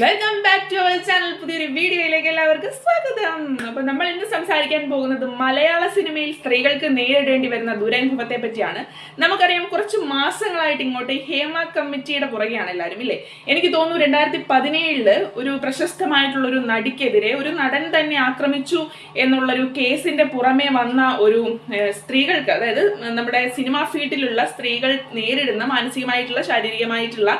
Welcome back to our channel പുതിയൊരു വീഡിയോയിലേക്ക് എല്ലാവർക്കും സ്വാഗതം. അപ്പൊ നമ്മൾ ഇന്ന് സംസാരിക്കാൻ പോകുന്നത് മലയാള സിനിമയിൽ സ്ത്രീകൾക്ക് നേരിടേണ്ടി വരുന്ന ദുരനുഭവത്തെ പറ്റിയാണ്. നമുക്കറിയാം കുറച്ച് മാസങ്ങളായിട്ട് ഇങ്ങോട്ട് ഹേമ കമ്മിറ്റിയുടെ പുറകെയാണ് എല്ലാവരും ഇല്ലേ? എനിക്ക് തോന്നുന്നു രണ്ടായിരത്തി പതിനേഴിൽ ഒരു പ്രശസ്തമായിട്ടുള്ള ഒരു നടിക്കെതിരെ ഒരു നടൻ തന്നെ ആക്രമിച്ചു എന്നുള്ളൊരു കേസിന്റെ പുറമെ വന്ന ഒരു സ്ത്രീകൾക്ക് അതായത് നമ്മുടെ സിനിമാ ഫീൽഡിലുള്ള സ്ത്രീകൾ നേരിടുന്ന മാനസികമായിട്ടുള്ള ശാരീരികമായിട്ടുള്ള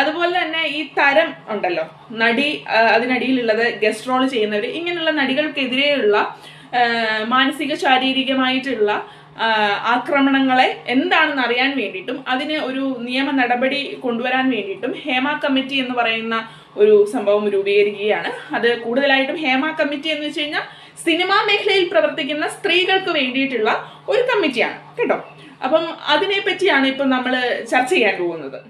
അതുപോലെ തന്നെ ഈ തരം ഉണ്ടല്ലോ. നടി അതിനടിയിലുള്ളത് ഗസ്റ്റ് റോൾ ചെയ്യുന്നവർ ഇങ്ങനെയുള്ള നടികൾക്കെതിരെയുള്ള മാനസിക ശാരീരികമായിട്ടുള്ള ആക്രമണങ്ങളെ എന്താണെന്ന് അറിയാൻ വേണ്ടിയിട്ടും അതിന് ഒരു നിയമ നടപടി കൊണ്ടുവരാൻ വേണ്ടിയിട്ടും ഹേമ കമ്മിറ്റി എന്ന് പറയുന്ന ഒരു സംഭവം രൂപീകരിക്കുകയാണ്. അത് കൂടുതലായിട്ടും ഹേമ കമ്മിറ്റി എന്ന് വെച്ച് കഴിഞ്ഞാൽ സിനിമാ മേഖലയിൽ പ്രവർത്തിക്കുന്ന സ്ത്രീകൾക്ക് വേണ്ടിയിട്ടുള്ള ഒരു കമ്മിറ്റിയാണ്. കേട്ടോ? അപ്പം അതിനെ പറ്റിയാണ് ഇപ്പം നമ്മൾ ചർച്ച ചെയ്യാൻ പോകുന്നത്.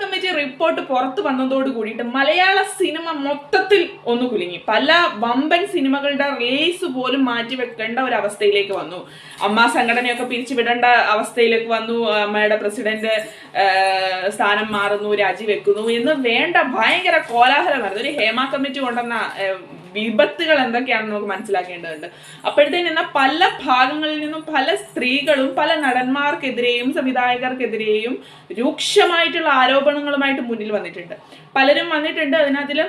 കമ്മിറ്റി റിപ്പോർട്ട് പുറത്തു വന്നതോട് കൂടിയിട്ട് മലയാള സിനിമ മൊത്തത്തിൽ ഒന്ന് കുലുങ്ങി. പല വമ്പൻ സിനിമകളുടെ റിലീസ് പോലും മാറ്റി വെക്കേണ്ട ഒരു അവസ്ഥയിലേക്ക് വന്നു. അമ്മ സംഘടനയൊക്കെ പിരിച്ചുവിടേണ്ട അവസ്ഥയിലേക്ക് വന്നു. അമ്മയുടെ പ്രസിഡന്റ് സ്ഥാനം മാറുന്നു രാജിവെക്കുന്നു എന്ന് വേണ്ട ഭയങ്കര കോലാഹലമായിരുന്നു ഒരു ഹേമ കമ്മിറ്റി കൊണ്ടുവന്ന വിപത്തുകൾ എന്തൊക്കെയാണെന്ന് നമുക്ക് മനസ്സിലാക്കേണ്ടതുണ്ട്. അപ്പോഴത്തേന് എന്നാൽ പല ഭാഗങ്ങളിൽ നിന്നും പല സ്ത്രീകളും പല നടന്മാർക്കെതിരെയും സംവിധായകർക്കെതിരെയും രൂക്ഷമായിട്ടുള്ള ആരോപണങ്ങളുമായിട്ട് മുന്നിൽ വന്നിട്ടുണ്ട്. പലരും വന്നിട്ടുണ്ട്. അതിനകത്തിൽ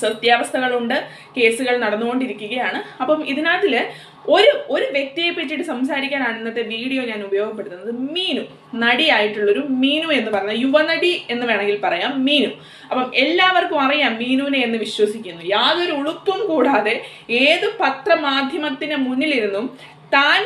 സത്യാവസ്ഥകളുണ്ട് കേസുകൾ നടന്നുകൊണ്ടിരിക്കുകയാണ്. അപ്പം ഇതിനകത്തിൽ ഒരു ഒരു വ്യക്തിയെ പറ്റിയിട്ട് സംസാരിക്കാനാണ് ഇന്നത്തെ വീഡിയോ ഞാൻ ഉപയോഗപ്പെടുത്തുന്നത്. മീനു നടിയായിട്ടുള്ളൊരു മീനു എന്ന് പറഞ്ഞ യുവനടി എന്ന് വേണമെങ്കിൽ പറയാം. മീനു. അപ്പം എല്ലാവർക്കും അറിയാം മീനുവിനെ എന്ന് വിശ്വസിക്കുന്നു. യാതൊരു ഉളുപ്പും കൂടാതെ ഏത് പത്രമാധ്യമത്തിന് മുന്നിലിരുന്നും താൻ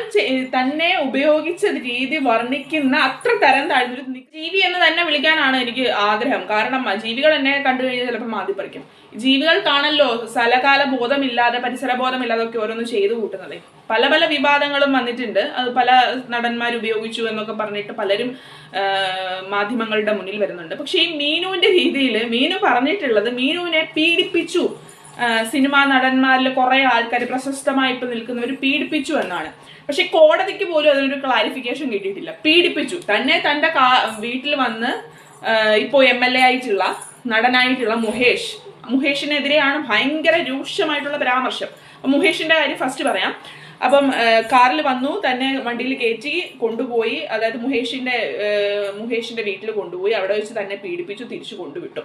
തന്നെ ഉപയോഗിച്ച രീതി വർണിക്കുന്ന അത്ര തരം താഴ്ന്നൊരു ജീവി എന്ന് തന്നെ വിളിക്കാനാണ് എനിക്ക് ആഗ്രഹം. കാരണം ജീവികൾ എന്നെ കണ്ടു കഴിഞ്ഞാൽ ചിലപ്പോൾ മാതിപ്പറിക്കും ജീവികൾക്കാണല്ലോ സ്ഥലകാല ബോധമില്ലാതെ പരിസര ബോധമില്ലാതെ ഒക്കെ ഓരോന്ന് ചെയ്തു കൂട്ടുന്നത്. പല പല വിവാദങ്ങളും വന്നിട്ടുണ്ട്. അത് പല നടന്മാർ ഉപയോഗിച്ചു എന്നൊക്കെ പറഞ്ഞിട്ട് പലരും മാധ്യമങ്ങളുടെ മുന്നിൽ വരുന്നുണ്ട്. പക്ഷേ ഈ മീനുവിന്റെ രീതിയിൽ മീനു പറഞ്ഞിട്ടുള്ളത് മീനുവിനെ പീഡിപ്പിച്ചു. സിനിമാ നടന്മാരിൽ കുറെ ആൾക്കാർ പ്രശസ്തമായി ഇപ്പൊ നിൽക്കുന്നവർ പീഡിപ്പിച്ചു എന്നാണ്. പക്ഷെ കോടതിക്ക് പോലും അതിനൊരു ക്ലാരിഫിക്കേഷൻ കിട്ടിയിട്ടില്ല. പീഡിപ്പിച്ചു. തന്നെ തന്റെ വീട്ടിൽ വന്ന് ഇപ്പോ എം എൽ എ ആയിട്ടുള്ള നടനായിട്ടുള്ള മുഹേഷ്. മുഹേഷിനെതിരെയാണ് ഭയങ്കര രൂക്ഷമായിട്ടുള്ള പരാമർശം. മുഹേഷിന്റെ കാര്യം ഫസ്റ്റ് പറയാം. അപ്പം കാറിൽ വന്നു തന്നെ വണ്ടിയിൽ കയറ്റി കൊണ്ടുപോയി അതായത് മുഹേഷിന്റെ മുഹേഷിന്റെ വീട്ടിൽ കൊണ്ടുപോയി അവിടെ വെച്ച് തന്നെ പീഡിപ്പിച്ചു തിരിച്ചു കൊണ്ടുവിട്ടു.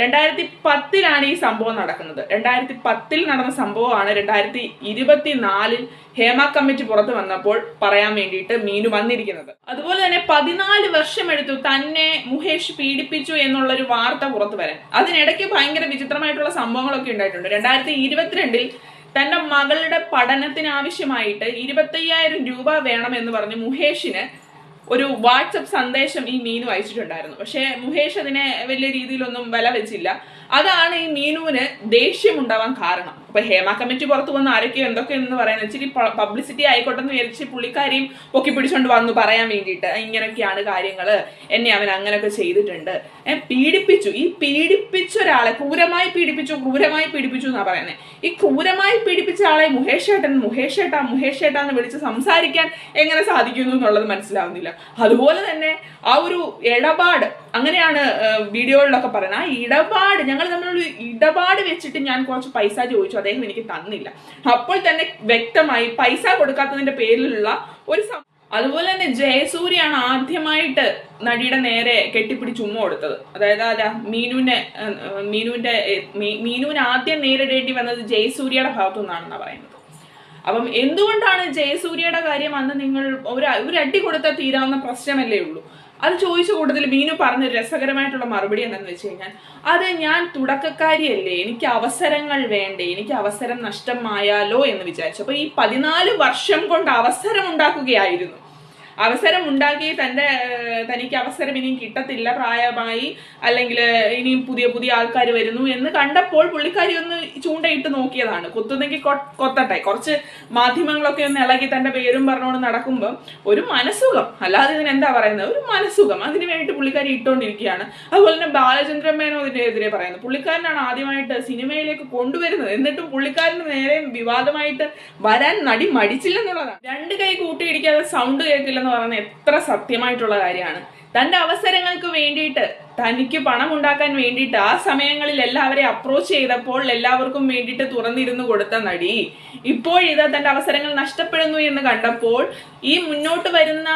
രണ്ടായിരത്തി പത്തിലാണ് ഈ സംഭവം നടക്കുന്നത്. രണ്ടായിരത്തി പത്തിൽ നടന്ന സംഭവമാണ് രണ്ടായിരത്തി ഇരുപത്തിനാലിൽ ഹേമ കമ്മിറ്റി പുറത്തു വന്നപ്പോൾ പറയാൻ വേണ്ടിയിട്ട് മീനു വന്നിരിക്കുന്നത്. അതുപോലെ തന്നെ പതിനാല് വർഷം എടുത്തു തന്നെ മുഹേഷ് പീഡിപ്പിച്ചു എന്നുള്ള ഒരു വാർത്ത പുറത്തു വരാൻ. അതിനിടയ്ക്ക് ഭയങ്കര വിചിത്രമായിട്ടുള്ള സംഭവങ്ങളൊക്കെ ഉണ്ടായിട്ടുണ്ട്. രണ്ടായിരത്തി ഇരുപത്തിരണ്ടിൽ തന്റെ മകളുടെ പഠനത്തിന് ആവശ്യമായിട്ട് ഇരുപത്തയ്യായിരം രൂപ വേണമെന്ന് പറഞ്ഞ് മുഹേഷിന് ഒരു വാട്സപ്പ് സന്ദേശം ഈ മീനു അയച്ചിട്ടുണ്ടായിരുന്നു. പക്ഷേ മുഹേഷ് അതിനെ വലിയ രീതിയിലൊന്നും വില വെച്ചില്ല അതാണ് ഈ മീനുവിന് ദേഷ്യം ഉണ്ടാവാൻ കാരണം. അപ്പൊ ഹേമ കമ്മിറ്റി പുറത്തു വന്ന് ആരൊക്കെയോ എന്തൊക്കെ എന്ന് പറയുന്നത് ഇച്ചിരി പബ്ലിസിറ്റി ആയിക്കോട്ടെ എന്ന് വിചാരിച്ച് പുള്ളിക്കാരിയും പൊക്കി പിടിച്ചോണ്ട് വന്നു പറയാൻ വേണ്ടിയിട്ട്. ഇങ്ങനെയൊക്കെയാണ് കാര്യങ്ങൾ. എന്നെ അവൻ അങ്ങനെയൊക്കെ ചെയ്തിട്ടുണ്ട്. പീഡിപ്പിച്ചു. ഈ പീഡിപ്പിച്ച ഒരാളെ ക്രൂരമായി പീഡിപ്പിച്ചു ക്രൂരമായി പീഡിപ്പിച്ചു എന്നാ പറയുന്നത് ഈ ക്രൂരമായി പീഡിപ്പിച്ച ആളെ മുഹേഷ് ഏട്ടൻ മുഹേഷ് ഏട്ടാ മുഹേഷ് ഏട്ടാ എന്ന് വിളിച്ച് സംസാരിക്കാൻ എങ്ങനെ സാധിക്കുന്നു എന്നുള്ളത് മനസ്സിലാവുന്നില്ല. അതുപോലെ തന്നെ ആ ഒരു ഇടപാട് അങ്ങനെയാണ് വീഡിയോകളിലൊക്കെ പറയുന്നത്. ആ ഇടപാട് ഞങ്ങൾ തമ്മിലുള്ള ഇടപാട് വെച്ചിട്ട് ഞാൻ കുറച്ച് പൈസ ചോദിച്ചു. അദ്ദേഹം എനിക്ക് തന്നില്ല. അപ്പോൾ തന്നെ വ്യക്തമായി പൈസ കൊടുക്കാത്തതിന്റെ പേരിലുള്ള ഒരു അതുപോലെ തന്നെ ജയസൂര്യാണ് ആദ്യമായിട്ട് നടിയുടെ നേരെ കെട്ടിപ്പിടിച്ച് ഉമ്മ കൊടുത്തത്. അതായത് അതാ മീനുവിന്റെ ഏഹ്, മീനുവിന് ആദ്യം നേരിടേണ്ടി വന്നത് ജയസൂര്യയുടെ ഭാഗത്തു നിന്നാണെന്നാണ് പറയുന്നത്. അപ്പം എന്തുകൊണ്ടാണ് ജയസൂര്യയുടെ കാര്യം അന്ന് നിങ്ങൾ ഒരു ഒരു അടി കൊടുത്താൽ തീരാവുന്ന പ്രശ്നമല്ലേ ഉള്ളൂ? അത് ചോദിച്ച കൂട്ടത്തിൽ മീനു പറഞ്ഞ രസകരമായിട്ടുള്ള മറുപടി എന്താണെന്ന് വെച്ച് കഴിഞ്ഞാൽ അത് ഞാൻ തുടക്കക്കാരിയല്ലേ. എനിക്ക് അവസരങ്ങൾ വേണ്ടേ. എനിക്ക് അവസരം നഷ്ടമായാലോ എന്ന് വിചാരിച്ചു. അപ്പൊ ഈ പതിനാല് വർഷം കൊണ്ട് അവസരം ഉണ്ടാക്കുകയായിരുന്നു. അവസരം ഉണ്ടാക്കി ഏഹ്, തനിക്ക് അവസരം ഇനിയും കിട്ടത്തില്ല പ്രായമായി അല്ലെങ്കിൽ ഇനിയും പുതിയ പുതിയ ആൾക്കാർ വരുന്നു എന്ന് കണ്ടപ്പോൾ പുള്ളിക്കാരി ഒന്ന് ചൂണ്ടയിട്ട് നോക്കിയതാണ്. കൊത്തുന്നെങ്കിൽ കൊത്തട്ടെ. കുറച്ച് മാധ്യമങ്ങളൊക്കെ ഒന്ന് ഇളകി തന്റെ പേരും പറഞ്ഞുകൊണ്ട് നടക്കുമ്പോൾ ഒരു മനസുഖം അല്ലാതെ ഇതിന് എന്താ പറയുന്നത്? ഒരു മനസുഖം അതിന് വേണ്ടിയിട്ട് പുള്ളിക്കാരി ഇട്ടുകൊണ്ടിരിക്കുകയാണ് അതുപോലെ തന്നെ ബാലചന്ദ്രൻ മേനോ പറയുന്നത് പറയുന്നു. പുള്ളിക്കാരനാണ് ആദ്യമായിട്ട് സിനിമയിലേക്ക് കൊണ്ടുവരുന്നത്. എന്നിട്ടും പുള്ളിക്കാരന് നേരെ വിവാദമായിട്ട് വരാൻ നടി മടിച്ചില്ലെന്നുള്ളതാണ്. രണ്ട് കൈ കൂട്ടിയിടിക്കാതെ സൗണ്ട് കേൾക്കില്ലെന്ന് പറയുന്നത് എത്ര സത്യമായിട്ടുള്ള കാര്യമാണ്. തന്റെ അവസരങ്ങൾക്ക് വേണ്ടിയിട്ട് തനിക്ക് പണം ഉണ്ടാക്കാൻ വേണ്ടിയിട്ട് ആ സമയങ്ങളിൽ എല്ലാവരെയും അപ്രോച്ച് ചെയ്തപ്പോൾ എല്ലാവർക്കും വേണ്ടിയിട്ട് തുറന്നിരുന്നു കൊടുത്ത നടി. ഇപ്പോഴിതാ തന്റെ അവസരങ്ങൾ നഷ്ടപ്പെടുന്നു എന്ന് കണ്ടപ്പോൾ ഈ മുന്നോട്ട് വരുന്ന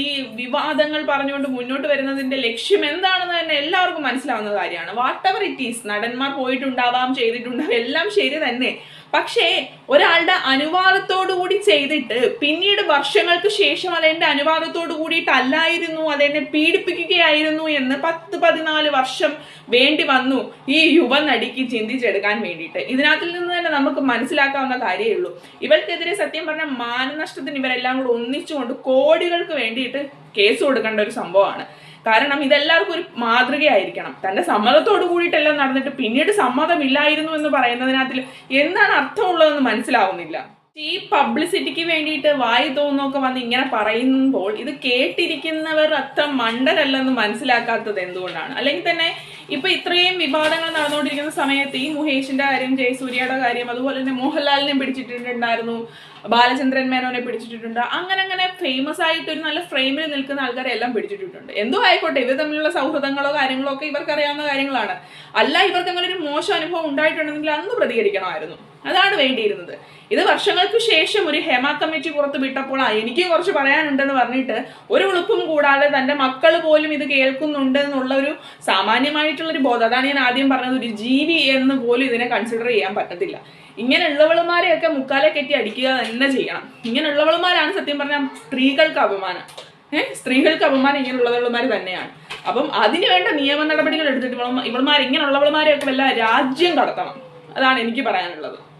ഈ വിവാദങ്ങൾ പറഞ്ഞുകൊണ്ട് മുന്നോട്ട് വരുന്നതിന്റെ ലക്ഷ്യം എന്താണെന്ന് തന്നെ എല്ലാവർക്കും മനസ്സിലാവുന്ന കാര്യമാണ്. വാട്ട് എവർ ഇറ്റ് ഈസ് നടന്മാർ പോയിട്ടുണ്ടാവാം ചെയ്തിട്ടുണ്ടാവാം എല്ലാം ശരി തന്നെ. പക്ഷേ ഒരാളുടെ അനുവാദത്തോടു ചെയ്തിട്ട് പിന്നീട് വർഷങ്ങൾക്ക് ശേഷം അതെന്റെ അനുവാദത്തോടു കൂടിയിട്ടല്ലായിരുന്നു അതെന്നെ പീഡിപ്പിക്കുകയായിരുന്നു എന്ന് പത്ത് പതിനാല് വർഷം വേണ്ടി വന്നു ഈ യുവ നടിക്ക് ചിന്തിച്ചെടുക്കാൻ വേണ്ടിയിട്ട്. ഇതിനകത്തിൽ നിന്ന് തന്നെ നമുക്ക് മനസ്സിലാക്കാവുന്ന കാര്യമേ ഉള്ളൂ. ഇവൾക്കെതിരെ സത്യം പറഞ്ഞ മാനനഷ്ടത്തിന് ഇവരെല്ലാം കൂടെ ഒന്നിച്ചുകൊണ്ട് കോടികൾക്ക് വേണ്ടിയിട്ട് കേസ് കൊടുക്കേണ്ട ഒരു സംഭവമാണ്. കാരണം ഇതെല്ലാവർക്കും ഒരു മാതൃകയായിരിക്കണം. തന്റെ സമ്മതത്തോട് കൂടിയിട്ടെല്ലാം നടന്നിട്ട് പിന്നീട് സമ്മതമില്ലായിരുന്നു എന്ന് പറയുന്നതിനകത്തിൽ എന്താണ് അർത്ഥമുള്ളതെന്ന് മനസ്സിലാവുന്നില്ല. ഈ പബ്ലിസിറ്റിക്ക് വേണ്ടിയിട്ട് വായി തോന്നൊക്കെ വന്ന് ഇങ്ങനെ പറയുമ്പോൾ ഇത് കേട്ടിരിക്കുന്നവർ അത്ര മണ്ടരല്ലെന്ന് മനസ്സിലാക്കാത്തത് എന്തുകൊണ്ടാണ്? അല്ലെങ്കിൽ തന്നെ ഇപ്പൊ ഇത്രയും വിവാദങ്ങൾ നടന്നുകൊണ്ടിരിക്കുന്ന സമയത്ത് ഈ മുഹേഷിന്റെ കാര്യം ജയസൂര്യയുടെ കാര്യം അതുപോലെ തന്നെ മോഹൻലാലിനെ പിടിച്ചിട്ടുണ്ടായിരുന്നു ബാലചന്ദ്രൻ മേനോനെ പിടിച്ചിട്ടുണ്ട് അങ്ങനെ അങ്ങനെ ഫേമസ് ആയിട്ട് ഒരു നല്ല ഫ്രെയിമിൽ നിൽക്കുന്ന ആൾക്കാരെ എല്ലാം പിടിച്ചിട്ടുണ്ട് എന്തോ ആയിക്കോട്ടെ ഇവർ തമ്മിലുള്ള സൗഹൃദങ്ങളോ കാര്യങ്ങളോ ഒക്കെ ഇവർക്ക് അറിയാവുന്ന കാര്യങ്ങളാണ്. അല്ല ഇവർക്ക് അങ്ങനെ ഒരു മോശം അനുഭവം ഉണ്ടായിട്ടുണ്ടെങ്കിൽ അന്ന് പ്രതികരിക്കണമായിരുന്നു. അതാണ് വേണ്ടിയിരുന്നത്. ഇത് വർഷങ്ങൾക്ക് ശേഷം ഒരു ഹേമ കമ്മിറ്റി പുറത്ത് വിട്ടപ്പോൾ ആ എനിക്ക് കുറച്ച് പറയാനുണ്ടെന്ന് പറഞ്ഞിട്ട് ഒരു ഉളുപ്പും കൂടാതെ തന്റെ മക്കൾ പോലും ഇത് കേൾക്കുന്നുണ്ട് എന്നുള്ള ഒരു സാമാന്യമായിട്ടുള്ള ഒരു ബോധം. അതാണ് ഞാൻ ആദ്യം പറഞ്ഞത്. ഒരു ജീവി എന്ന് പോലും ഇതിനെ കൺസിഡർ ചെയ്യാൻ പറ്റത്തില്ല. ഇങ്ങനെയുള്ളവളുമാരെയൊക്കെ മുക്കാലെ കെട്ടി അടിക്കുക തന്നെ ചെയ്യണം. ഇങ്ങനെയുള്ളവളുമാരാണ് സത്യം പറഞ്ഞാൽ സ്ത്രീകൾക്ക് അപമാനം. ഏഹ് സ്ത്രീകൾക്ക് അപമാനം ഇങ്ങനെയുള്ളവളുമാർ തന്നെയാണ്. അപ്പം അതിന് വേണ്ട നിയമ നടപടികൾ എടുത്തിട്ട് ഇവളുമാർ ഇങ്ങനെയുള്ളവളുമാരെയൊക്കെ വല്ല രാജ്യം കടത്തണം. അതാണ് എനിക്ക് പറയാനുള്ളത്.